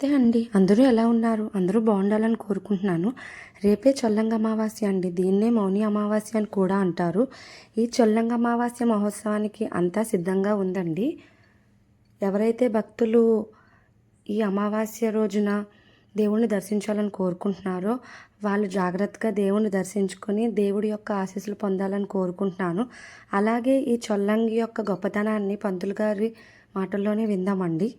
నమస్తే అండి. అందరూ ఎలా ఉన్నారు? అందరూ బాగుండాలని కోరుకుంటున్నాను. రేపే చల్లంగ అమావాస్య అండి. దీన్నే మౌని అమావాస్య అని కూడా అంటారు. ఈ చల్లంగ అమావాస్య మహోత్సవానికి అంతా సిద్ధంగా ఉందండి. ఎవరైతే భక్తులు ఈ అమావాస్య రోజున దేవుణ్ణి దర్శించాలని కోరుకుంటున్నారో వాళ్ళు జాగ్రత్తగా దేవుణ్ణి దర్శించుకొని దేవుడి యొక్క ఆశీస్సులు పొందాలని కోరుకుంటున్నాను. అలాగే ఈ చొల్లంగి యొక్క గొప్పతనాన్ని పంతులు గారి మాటల్లోనే విందామండి.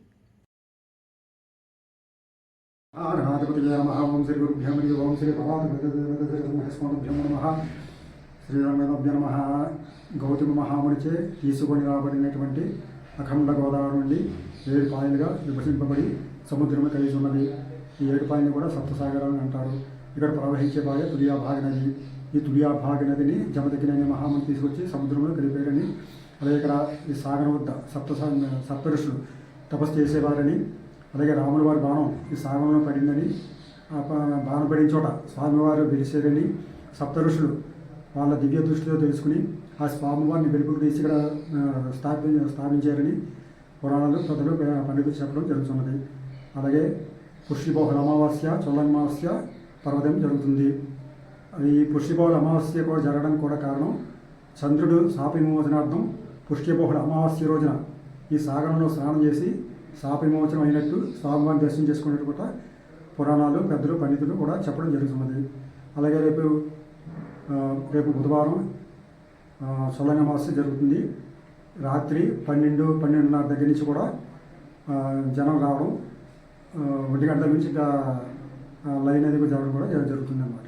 ఆనాధిపతిజయ నమ ఓం శ్రీ గురుభ్యం హరి ఓం శ్రీ భగవాన్భ్యం నమ శ్రీరామేభ్య నమ గౌతమ మహామునిచే తీసుకొని రాబడినటువంటి అఖండ గోదావరి నుండి ఏడు పాయలుగా విభజింపబడి సముద్రము కలిసి ఉన్నది ఈ ఏడు పాయలు కూడా సప్తసాగరాలు అని అంటారు ఇక్కడ ప్రవహించే పాయ తులియాభాగ నది ఈ తులియాభాగ నదిని జమదగిన అనే మహాముని తీసుకొచ్చి సముద్రంలో కలిపారని అలాగే ఇక్కడ ఈ సాగరం వద్ద సప్త సప్త ఋషులు తపస్సు చేసేవారని అలాగే రాముల వారి బాణం ఈ సాగంలో పడిందని ఆ బాణం పడిన చోట స్వామివారు పిలిచారని సప్త ఋషులు వాళ్ళ దివ్య దృష్టితో తెలుసుకుని ఆ స్వామివారిని వెలుపుకు తీసి ఇక్కడ స్థాపి స్థాపించారని పురాణాలు కథలు పండితులు చెప్పడం జరుగుతున్నది. అలాగే పుష్టిపోహల అమావాస్య చొల్లమావాస్య పర్వతం జరుగుతుంది. అది ఈ పుష్టిపోహల అమావాస్య కూడా జరగడానికి కూడా కారణం చంద్రుడు శాప విమోచనార్థం పుష్టిపోహల అమావాస్య రోజున ఈ సాగరంలో స్నానం చేసి శాప విమోచనం అయినట్టు స్వామివారిని దర్శనం చేసుకున్నట్టు కూడా పురాణాలు పెద్దలు పండితులు కూడా చెప్పడం జరుగుతున్నది అలాగే రేపు రేపు బుధవారం సొలంగ జరుగుతుంది. రాత్రి పన్నెండు పన్నెండున్నర దగ్గర నుంచి కూడా జనం రావడం ఒంటి గంటల నుంచి ఇంకా లైన్ అనేది కూడా జరగడం కూడా జరుగుతుంది అన్నమాట